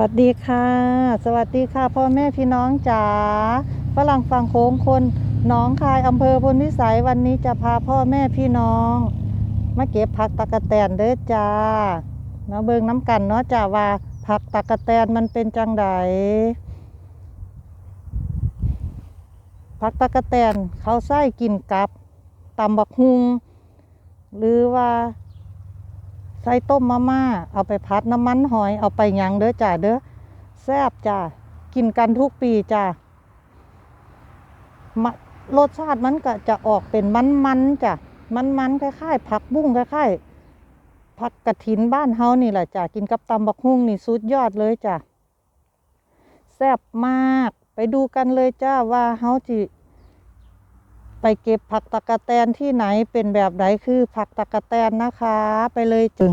วัสดีค่ะ สวัสดีค่ะพ่อแม่พี่น้องจ๋าฝรั่งฝั่งโค้งคนหน้องคายอำเภอพลวิสัยวันนี้จะพาพ่อแม่พี่น้องมาเก็บผักตะกะแตนเด้อจ้ามาเบิ่งน้ำกันเนาะจ้าว่าผักตะกะแตนมันเป็นจังไดผักตะกะแตนเขาใส่กินกับตำบักฮุงหรือว่า ใส่ต้มมาม่าเอาไปพัดน้ำมันหอยเอาไปยังเด้อจ้าเด้อแซ่บจ้ากินกันทุกปีจ้ารสชาติมันก็จะออกเป็นมันๆจ้ะมันๆคล้ายๆผักบุ้งคล้ายๆผักกระถินบ้านเฮานี่แหละจ้ะกินกับตำบักฮุ่งนี่สุดยอดเลยจ้ะแซ่บมากไปดูกันเลยจ้าว่าเฮาจิ ไปเก็บผักตะกะแตนที่ไหนเป็นแบบไหนคือผักตะกะแตนนะคะ ไปเลยจึง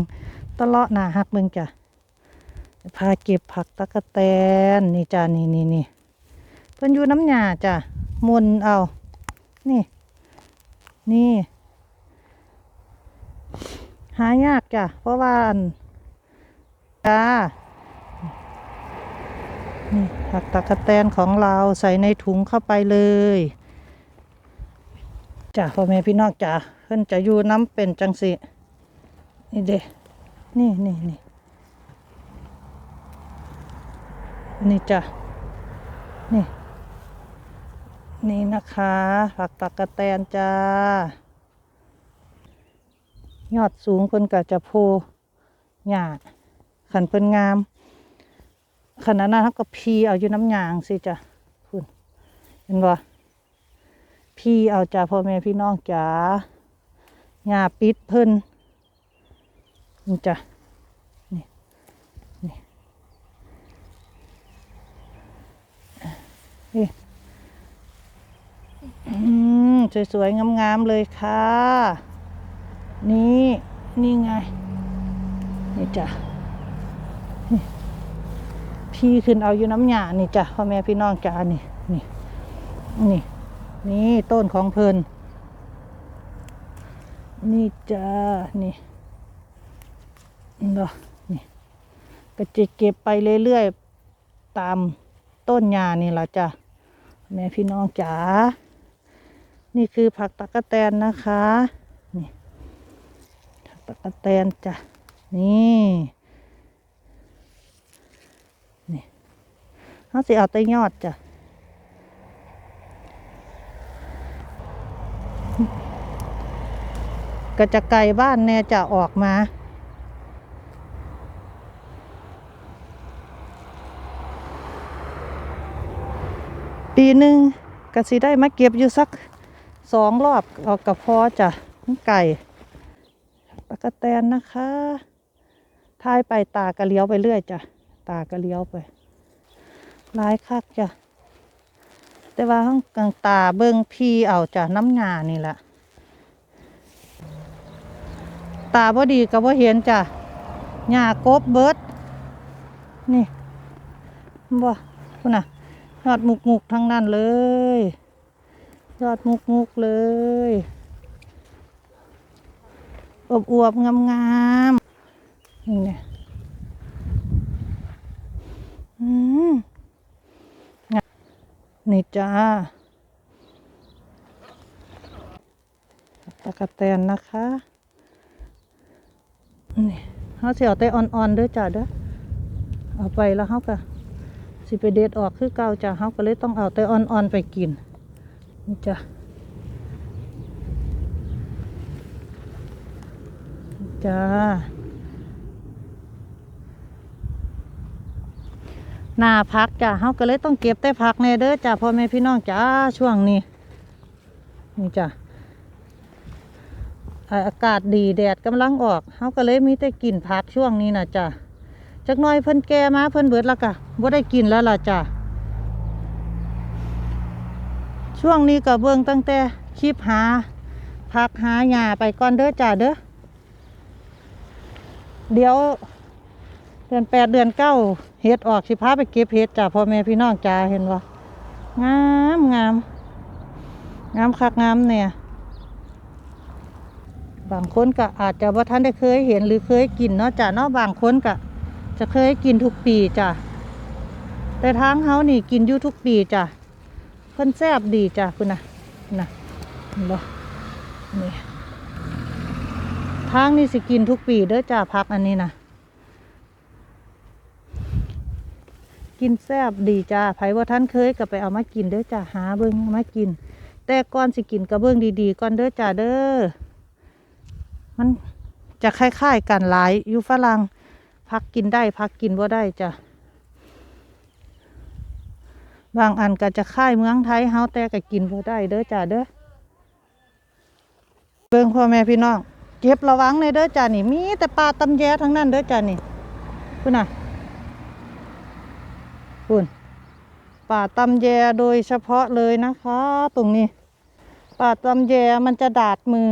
ตะเลาะหนาหักมึงจ้ะพาเก็บผักตะกะแตนนี่จ้านี่นี่นี่เพิ่นอยู่น้ำหยาจ้ะมนเอา นี่ นี่ หายากจ้ะเพราะว่าอันจ้านี่ผักตะกะแตนของเราใส่ในถุงเข้าไปเลย จ้ะพ่อแม่พี่น้องจ้ะเพิ่นจะอยู่น้ำเป็นจังสินี่เด้นี่นี่นี่นี่จ้ะนี่ นี่นะคะผักตะกกะแตนจ้ายอดสูงเพิ่นก็จะโพหญ้าขันเพิ่นงามขนาดนั้นก็พีเอาอยู่น้ำยางสิจ้ะคุณเห็นบ่ พี่เอาจ้าพ่อแม่พี่น้องจ๋าหญ้าปิดเพิ่นนี่จ้ะนี่นี่นี่อืมสวยๆ งามๆ เลยค่ะ นี่ นี่ไง นี่จ้ะนี่พี่ขึ้นเอาอยู่น้ำหยานี่จ้ะพ่อแม่พี่น้องจ๋านี่ นี่ นี่ นี่ต้นของเพลินนี่จ้า นี่เนาะนี่ก็จะเก็บไปเรื่อยๆ ตามต้นยานี่ละจ้ะ แม่พี่น้องจ๋า นี่คือผักตะกะแตนนะคะ นี่ผักตะกะแตนจ้ะ นี่นี่เขาสิเอาแต่ยอดจ้ะ ก็จะไกลบ้านแน่จะออกมา ปีหนึ่งก็สิได้มาเก็บอยู่สักสองรอบเอากับพอจะไก่ตะกะแตนนะคะทายไปตากระเลี้ยวไปเรื่อยจ้ะ ตากระเลี้ยวไปหลายคักจ้ะ แต่ว่าห้องกลางตาเบิ่งพีเอาจ้ะน้ำงานี่แหละ ตาบ่ดีก็บ่เห็นจ้ะหญ้ากบเบิด นี่บ่คุณน่ะยอดมุกมุกทั้งนั้นเลย ยอดมุกมุกเลยอบอวบงามงามนี่เนี่ยอืมนี่จ้าตะกะแตนนะคะ นี่เขาสิเอาแต่อ่อนๆเด้อจ้ะเด้อเอาไปแล้วเขาก็สิไปเด็ดออกคือเก่าจ้ะเขาก็เลยต้องเอาแต่อ่อนๆไปกินนี่จ้ะนี่จ้าหน้าพักจ้ะเขาก็เลยต้องเก็บแต่ผักแน่เด้อจ้ะพ่อแม่พี่น้องจ้าช่วงนี้นี่จ้ะ อากาศดีแดดกำลังออกเขาก็เลยมีแต่กินผักช่วงนี้นะจ้ะจักน้อยเพิ่นแก่มาเพิ่นเบิดแล้วกะบ่ได้กินแล้วล่ะจ้ะช่วงนี้ก็เบิ่งตั้งแต่คลิปหาผักหาหญ้าไปก่อนเด้อจ้ะเด้อเดี๋ยวเดือนแปดเดือนเก้าเฮ็ดออกสิพาไปเก็บเฮ็ดจ้ะพ่อแม่พี่น้องจ้าเห็นบ่งามงามงามคักงามเนี่ย บางคนก็อาจจะว่าท่านได้เคยเห็นหรือเคยกินเนาะจ้ะเนาะบางคนก็จะเคยกินทุกปีจ้ะแต่ทางเฮานี่กินอยู่ทุกปีจ้ะเพิ่นแซ่บดีจ้ะคุณนะนะเห็นบ่นี่ทางนี่สิกินทุกปีเด้อจ้ะพักอันนี้นะกินแซ่บดีจ้ะไผว่าท่านเคยก็ไปเอามากินเด้อจ้ะหาเบิ่งเอามากิน แต่ก่อนสิกินก็เบิ่งดีๆก่อนเด้อจ้ะเด้อ มันจะคล้ายๆกันหลายอยู่ฝรั่งพักกินได้พักกินบ่ได้จ้ะบางอันก็จะค่ายเมืองไทยเฮาแต่ก็กินบ่ได้เด้อจ้าเด้อเบิ่งพ่อแม่พี่น้องเก็บระวังในอยเด้อจ้านี่ มีแต่ปลาตำแยทั้งนั้นเด้อจ้านี่คุณน่ะคุณปลาตำแยโดยเฉพาะเลยนะคะ ตรงนี้ปลาตำแยมันจะดาดมือ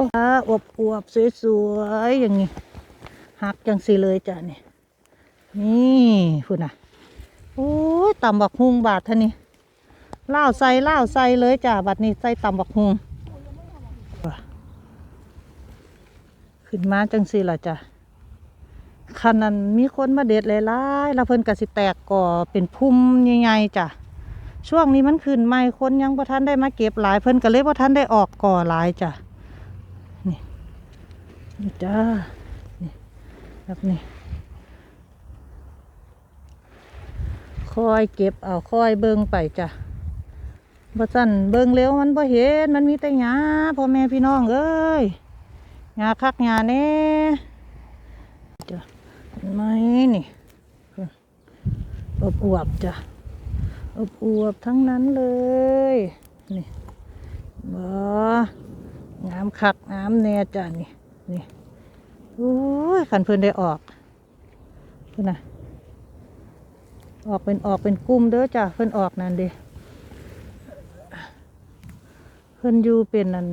โอ้อวบอวบๆสวยๆอย่างนี้หักจังสีเลยจ้านี่นี่คุณน่ะโอ้ยตำบักฮุงบาทท่านี้เล่าใส่ล่าใส่เลยจ้ะบัดนี้ใส่ตำบักฮุงขึ้นมาจังสิล่ะจ้ะคันนั้นมีคนมาเด็ดหลายๆแล้วเพิ่นก็สิแตกก่อเป็นพุ่มใหญ่ๆจ้ะช่วงนี้มันขึ้นใหม่คนยังบ่ทันได้มาเก็บหลายเพิ่นก็เลยบ่ทันได้ออกก่อหลายจ้ะ นี่จ้า นี่แบบนี้ คอยเก็บเอาคอยเบิ่งไปจ้ะบ่สั่นเบิ่งเร็วมันบ่เห็น มันมีแต่หญ้าพ่อแม่พี่น้องเอ้ยหญ้าคักหญ้าแน่จ้ะเห็นไหมนี่อบอวบจ้ะอบอวบทั้งนั้นเลย นี่บ่งามคักงามแน่จ้ะนี่ นี่โอ้ยขันเพิ่นได้ออกเพิ่นนะออกเป็นออกเป็นกลุ่มเด้อจ้ะเพิ่นออกนั่นเด้เพิ่นอยู่เป็นนั่น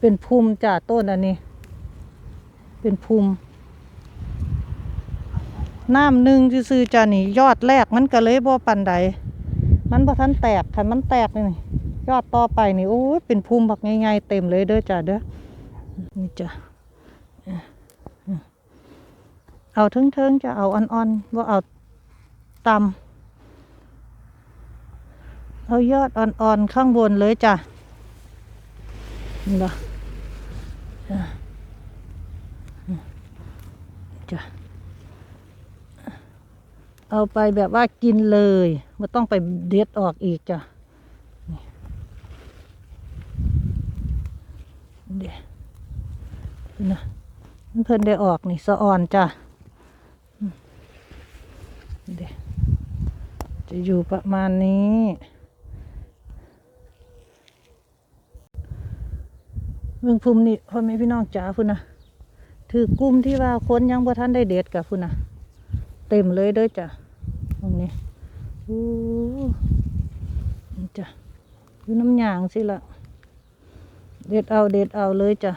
เป็นภูมิจ้ะต้นอันนี้ เป็นภูมิน้ำหนึ่งซื่อจ้ะนี่ยอดแรกมันก็เลยบ่ปันใดมันบ่ทันแตกคันมันแตกนี่ยอดต่อไปนี่โอ้ยเป็นภูมิบักง่ายๆเต็มเลยเด้อจ้ะเด้อ นี่จ้ะเอาเทิงๆจะเอาอ่อนๆว่าเอาตำเอายอดอ่อนๆข้างบนเลยจ้ะนี่เหรออะจ้ะเอาไปแบบว่ากินเลยไม่ต้องไปเด็ดออกอีกจ้ะเดี๋ยว นะเพิ่นได้ออกนี่สะอ่อนจ้ะเดี๋ยวจะอยู่ประมาณนี้เรื่องภูมินี่พ่อแม่พี่น้องจ๋าพุ่นนะถือกลุ่มที่ว่าคนยังบ่ทันได้เด็ดกับพุ่นนะเต็มเลยเด้อจ้ะตรงนี้อู้จ้ะอยู่น้ำยางสิละเด็ดเอาเด็ดเอาเลยจ้ะ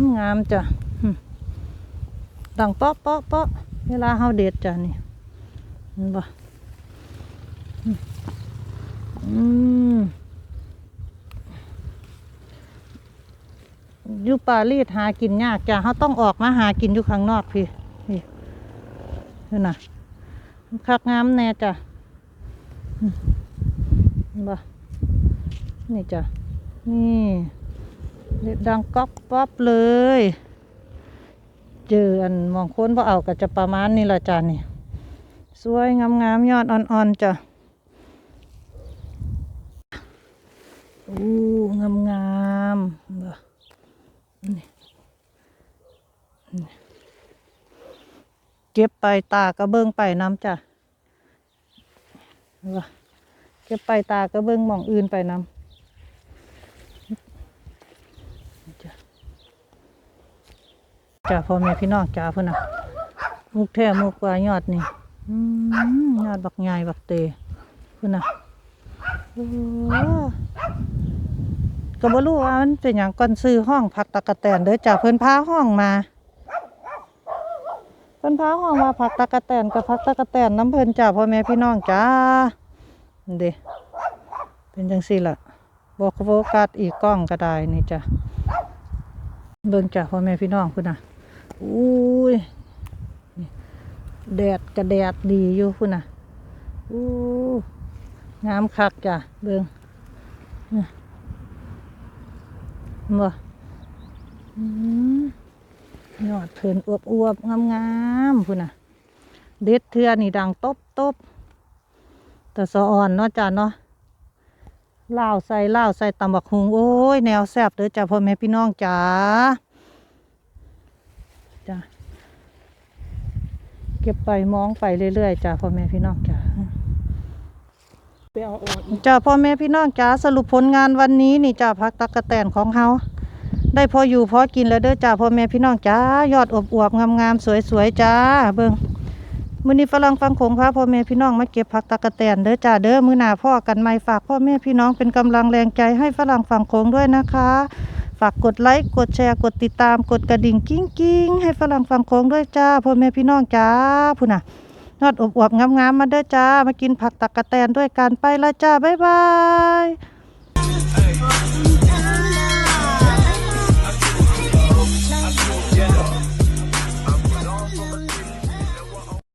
ามงามจ้ะดังเปาะเปาะเปาะเวลาเฮาเด็ดจ้ะนี่เห็นบ่อืมอยู่ปารีสหากินยากจ้ะเฮาต้องออกมาหากินอยู่ข้างนอกพี่พี่เห็นนะคักงามแน่จ้ะอืมเห็นบ่นี่จ้ะนี่ เด็ดดังก๊อบป๊อบเลย เจออันมองค้นพอเอาก็จะประมาณนี้ละจ้ะนี่ สวยงามงามๆยอดอ่อนๆจ้ะอู้งามงามๆบ่นี่เก็บไปตากระเบื้องไปน้ำจ้ะบ่เก็บไปตากระเบื้องมองอื่นไปน้ำนี่จ้ะ จ้าพ่อแม่พี่น้องจ้าพุ่นน่ะมุกแท้มุกว่ายอดนี่อืมยอดบักใหญ่บักเตพุ่นน่ะโอ้ก็บ่รู้ว่ามันเป็นหยังก่อนซื้อห้องผักตะกะแตนเด้อจ้าเพิ่นพาห้องมาเพิ่นพาห้องมาผักตะกะแตนกับผักตะกะแตนน้ำเพิ่นจ้าพ่อแม่พี่น้องจ้าเด้เป็นจังซี่ล่ะบอกโฟกัสอีกกล้องก็ได้นี่จ้ะเบิ่งจ้ะพ่อแม่พี่น้องคุณน่ะ อุ้ยแดดกระแดดดีอยู่พุ่นน่ะอู้งามคักจ้ะเบิ่งน่ะเห็นบ่อืมยอดเพิ่นอวบอวบๆงามพุ่นน่ะ เด็ดเทือนี่ดังตบตบแต่สะอ่อนเนาะจ้ะเนาะล่าวใส่ล่าวใส่ตำบักหุงโอ้ย แนวแซ่บเด้อจ้ะพ่อแม่พี่น้องจ้า จ้ะเก็บไปมองไปเรื่อยๆจ้ะพ่อแม่พี่น้องจ้าไปเอาออกอีกจ้าพ่อแม่พี่น้องจ้าสรุปผลงานวันนี้นี่จ้าพักตะกะแตนของเฮาได้พออยู่พอกินแล้วเด้อจ้าพ่อแม่พี่น้องจ้ายอดอบอวบๆงามๆสวยๆจ้าเบิ่งมื้อนี้ฝรั่งฟังคงพาพ่อแม่พี่น้องมาเก็บผักตะกะแตนเด้อจ้าเด้อมื้อหน้าพ่อกันใหม่ฝากพ่อแม่พี่น้องเป็นกำลังแรงใจให้ฝรั่งฟังคงด้วยนะคะ ฝากกดไลค์กดแชร์กดติดตามกดกระดิ่งกิ้งกิ้งให้ฝรั่งฟังโค้งด้วยจ้าพ่อแม่พี่น้องจ้าพุ่นน่ะยอดอบอวบงามๆมาด้วยจ้ามากินผักตะกะแตนด้วยกันไปละจ้าบ๊ายบาย